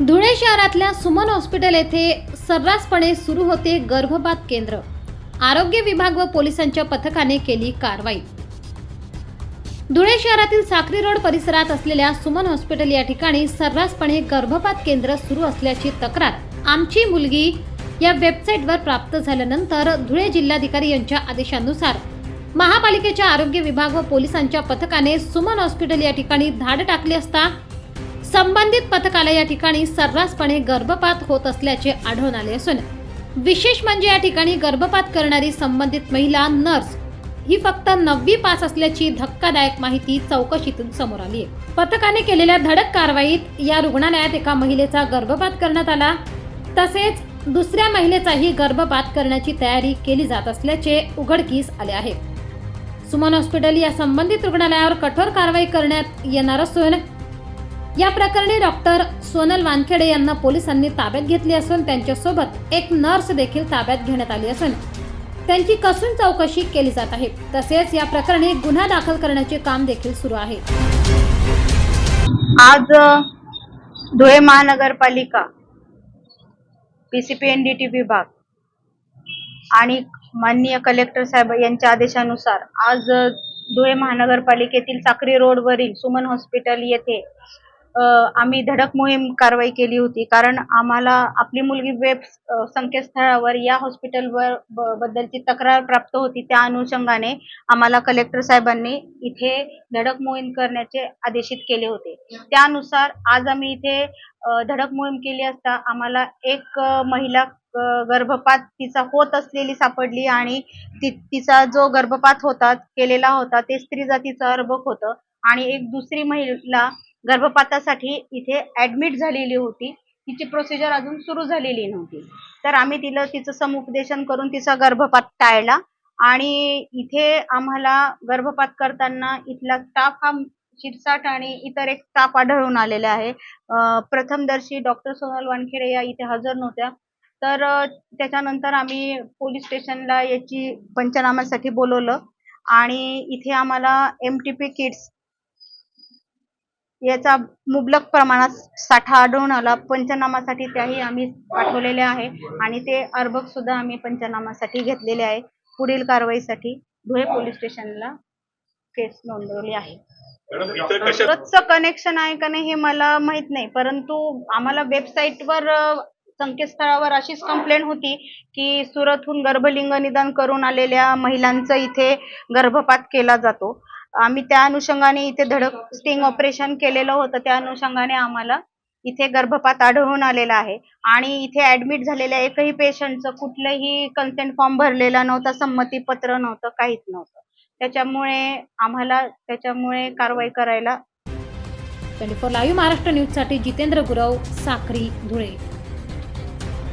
धुळे शहरातल्या सुमन हॉस्पिटल येथे सर्रासपणे सुरू होते गर्भपात केंद्र. आरोग्य विभाग व पोलिसांच्या पथकाने केली कारवाई. धुळे शहरातील साक्री रोड परिसरात असलेल्या सुमन हॉस्पिटल या ठिकाणी सर्रासपणे गर्भपात केंद्र सुरू असल्याची तक्रार आमची मुलगी या वेबसाईटवर प्राप्त झाल्यानंतर धुळे जिल्हाधिकारी यांच्या आदेशानुसार महापालिकेच्या आरोग्य विभाग व पोलिसांच्या पथकाने सुमन हॉस्पिटल या ठिकाणी धाड टाकली असता संबंधित पथकाला या ठिकाणी सर्रासपणे गर्भपात होत असल्याचे आढळून आले असून विशेष म्हणजे या ठिकाणी गर्भपात करणारी संबंधित महिला नर्स ही फक्त नववी पास असल्याची धक्कादायक माहिती चौकशीतून समोर आली आहे. पथकाने केलेल्या धडक कारवाईत या रुग्णालयात एका महिलेचा गर्भपात करण्यात आला तसेच दुसऱ्या महिलेचाही गर्भपात करण्याची तयारी केली जात असल्याचे उघडकीस आले आहे. सुमन हॉस्पिटल या संबंधित रुग्णालयावर कठोर कारवाई करण्यात येणार असून या प्रकरणी डॉक्टर सोनल वानखेडे यांना पोलिसांनी ताब्यात घेतली असून त्यांच्यासोबत एक नर्स देखील ताब्यात घेण्यात आली असून त्यांची कसून चौकशी केली जात आहे. तसेच या प्रकरणी गुन्हा दाखल करण्याचे काम देखील सुरू आहे. आज धुळे महानगरपालिका डी टी विभाग आणि माननीय कलेक्टर साहेब यांच्या आदेशानुसार आज धुळे महानगरपालिकेतील साक्री रोडवरील सुमन हॉस्पिटल येथे आम्ही धडक मोहीम कारवाई केली होती. कारण आम्हाला आपली मुलगी वेब संकेतस्थळावर या हॉस्पिटलवर ब- बद्दलची तक्रार प्राप्त होती त्या अनुषंगाने आम्हाला कलेक्टर साहेबांनी इथे धडक मोहीम करण्याचे आदेशित केले होते. त्यानुसार आज आम्ही इथे धडक मोहीम केली असता आम्हाला एक महिला गर्भपात तिचा होत असलेली सापडली आणि ति तिचा जो गर्भपात होता केलेला होता ते स्त्री जातीचं अर्भक होतं आणि एक दुसरी महिला गर्भपातासाठी इथे ऍडमिट झालेली होती. तिची प्रोसिजर अजून सुरू झालेली नव्हती. तर आम्ही तिला तिचं समुपदेशन करून तिचा गर्भपात टाळला. आणि इथे आम्हाला गर्भपात करताना इथला स्टाफ हा शिरसाट आणि इतर एक स्टाफ आढळून आलेला आहे. प्रथमदर्शी डॉक्टर सोनल वानखेडे या इथे हजर नव्हत्या. तर त्याच्यानंतर आम्ही पोलीस स्टेशनला याची पंचनाम्यासाठी बोलवलं. आणि इथे आम्हाला एम टी पी किट्स याचा मुबलक प्रमाणात साठा आढळून आला. पंचनामासाठी त्याही आम्ही पाठवलेले आहे आणि ते अर्भक सुद्धा आम्ही पंचनामासाठी घेतलेले आहे. पुढील कारवाईसाठी धुळे पोलीस स्टेशनला केस नोंदवली आहे. रोजचं सुरतचं कनेक्शन आहे का नाही हे मला माहीत नाही. परंतु आम्हाला वेबसाईटवर संकेतस्थळावर अशीच कंप्लेंट होती की सुरतहून गर्भलिंग निदान करून आलेल्या महिलांचं इथे गर्भपात केला जातो. आम्ही त्या अनुषंगाने इथे धडक स्टिंग ऑपरेशन केलेलं होतं. त्या अनुषंगाने आम्हाला इथे गर्भपात आढळून आलेला आहे. आणि इथे ऍडमिट झालेल्या एकही पेशंटचं कुठलंही कन्सेंट फॉर्म भरलेला नव्हता संमती पत्र नव्हतं काहीच नव्हतं. त्याच्यामुळे आम्हाला त्याच्यामुळे कारवाई करायला ट्वेंटी फोर लाईव्ह महाराष्ट्र न्यूजसाठी जितेंद्र गुरव साखरी धुळे.